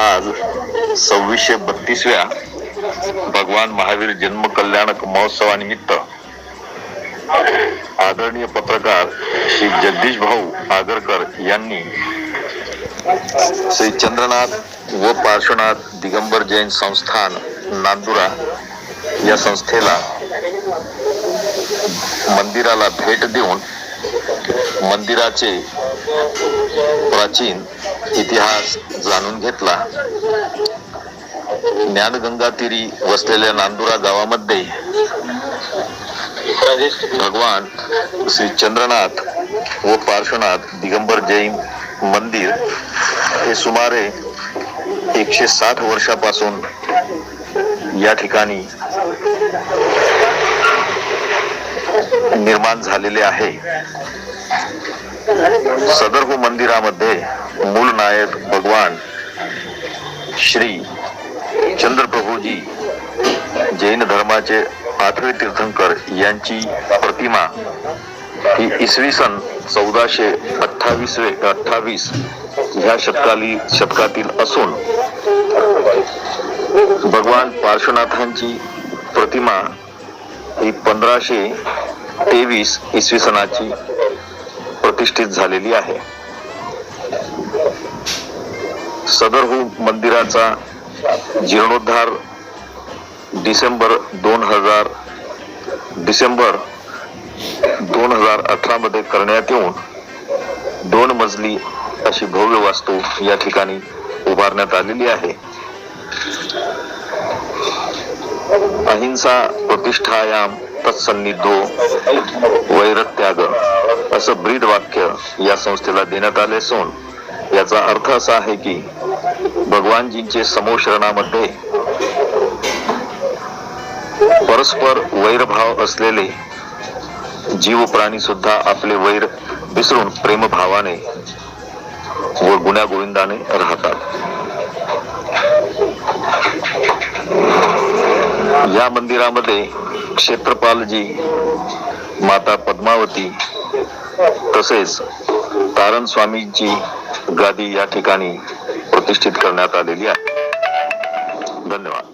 आज सव्वीसशे बत्तीसव्या भगवान महावीर जन्म कल्याणक महोत्सवानिमित्त आदरणीय पत्रकार श्री जगदीश भाऊ आगरकर यांनी श्री चंद्रनाथ व पार्श्वनाथ दिगंबर जैन संस्थान नांदुरा या संस्थेला मंदिराला भेट देऊन मंदिराचे प्राचीन इतिहास जाणून घेतला. ज्ञानगंगा तीरी वसलेल्या नांदुरा गावामध्ये भगवान श्री चंद्रनाथ व पार्श्वनाथ दिगंबर जैन मंदिर हे सुमारे एकशे साठ वर्षापासून या ठिकाणी निर्माण झालेले आहे. सदर मंदिरामध्ये मूल नायक भगवान श्री चंद्रप्रभूजी जैन धर्माचे आठवे तीर्थंकर यांची प्रतिमा ही इसवी सन चौदाशे अठ्ठावीस अठ्ठावीस ह्या शतकाली शतकातील असून भगवान पार्श्वनाथांची प्रतिमा ही पंधराशे तेवीस इसवी सनाची प्रतिष्ठित झालेली आहे. सदरहू मंदिराचा जीर्णोद्धार डिसेंबर दोन हजार डिसेंबर दोन हजार अठरा मध्ये करण्यात येऊन दोन मजली अशी भव्य वास्तू या ठिकाणी उभारण्यात आलेली आहे. अहिंसा प्रतिष्ठायाम तत्सन्निधो वैरत्याग. असं ब्रीद वाक्य या संस्थेला देण्यात आले असून याचा अर्थ असा आहे की भगवानजींचे समोशरणामध्ये परस्पर वैरभाव असलेले जीव प्राणी सुद्धा आपले वैर विसरून प्रेमभावाने व गुण्यागोविंदाने राहतात. या मंदिरामध्ये क्षेत्रपालजी माता पद्मावती तसेच तारण स्वामींची गादी या ठिकाणी प्रतिष्ठित करण्यात आलेली आहे. धन्यवाद.